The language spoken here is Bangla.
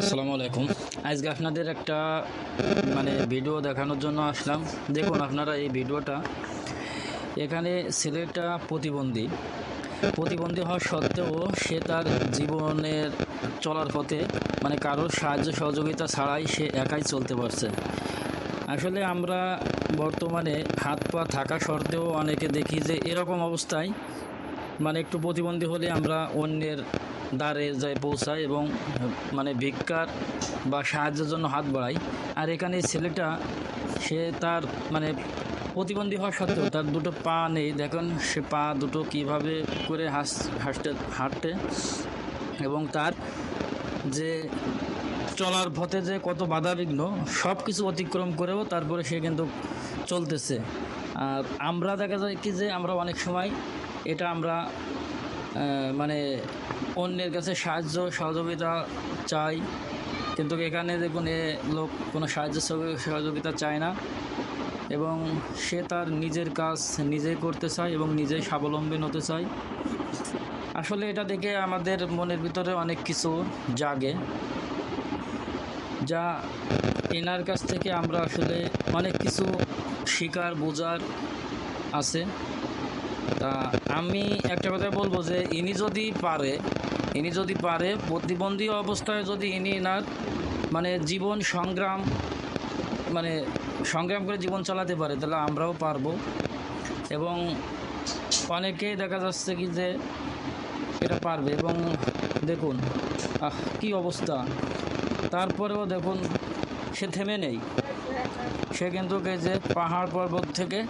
আসসালামু আলাইকুম। আজকে আপনাদের একটা মানে ভিডিও দেখানোর জন্য আসলাম। দেখুন আপনারা এই ভিডিওটা। এখানে ছেলেটা প্রতিবন্ধী। প্রতিবন্ধী হওয়া সত্ত্বেও সে তার জীবনের চলার পথে মানে কারোর সাহায্য সহযোগিতা ছাড়াই সে একাই চলতে পারছে। আসলে আমরা বর্তমানে হাত পা থাকা সত্ত্বেও অনেকে দেখি যে এরকম অবস্থায় মানে একটু প্রতিবন্ধী হলে আমরা অন্যের দ্বারে যাই পৌঁছায় এবং মানে ভিক্ষার বা সাহায্যের জন্য হাত বাড়ায়। আর এখানে ছেলেটা, সে তার মানে প্রতিবন্ধী হওয়া সত্ত্বেও তার দুটো পা নেই। দেখেন, সে পা দুটো কীভাবে করে হাস, হাসতে হাঁটতে এবং তার যে চলার পথে যে কত বাধাবিঘ্ন সব কিছু অতিক্রম করেও তারপরে সে কিন্তু চলতেছে। আর আমরা দেখা যায় কি যে আমরা অনেক সময় এটা আমরা মানে অন্যের কাছে সাহায্য, সহযোগিতা চাই। কিন্তু এখানে দেখুন, এ লোক কোনো সাহায্য, সহযোগিতা চায় না। এবং সে তার নিজের কাজ নিজেই করতে চায় এবং নিজেই স্বাবলম্বী হতে চায়। আসলে এটা দেখে আমাদের মনের ভিতরে অনেক কিছু জাগে, যা এনার কাছ থেকে আমরা আসলে অনেক কিছু শিকার, বোঝার আছে। তা আমি একটা কথা বলব যে ইনি যদি পারে, ইনি যদি পারে, প্রতিবন্ধী অবস্থায় যদি ইনি এনার মানে জীবন সংগ্রাম মানে সংগ্রাম করে জীবন চালাতে পারে, তাহলে আমরাও পারব। এবং অনেকেই দেখা যাচ্ছে কি যে এটা পারবে। এবং দেখুন কী অবস্থা। তারপরেও দেখুন, সে থেমে নেই। সে কিন্তু যে পাহাড় পর্বত থেকে।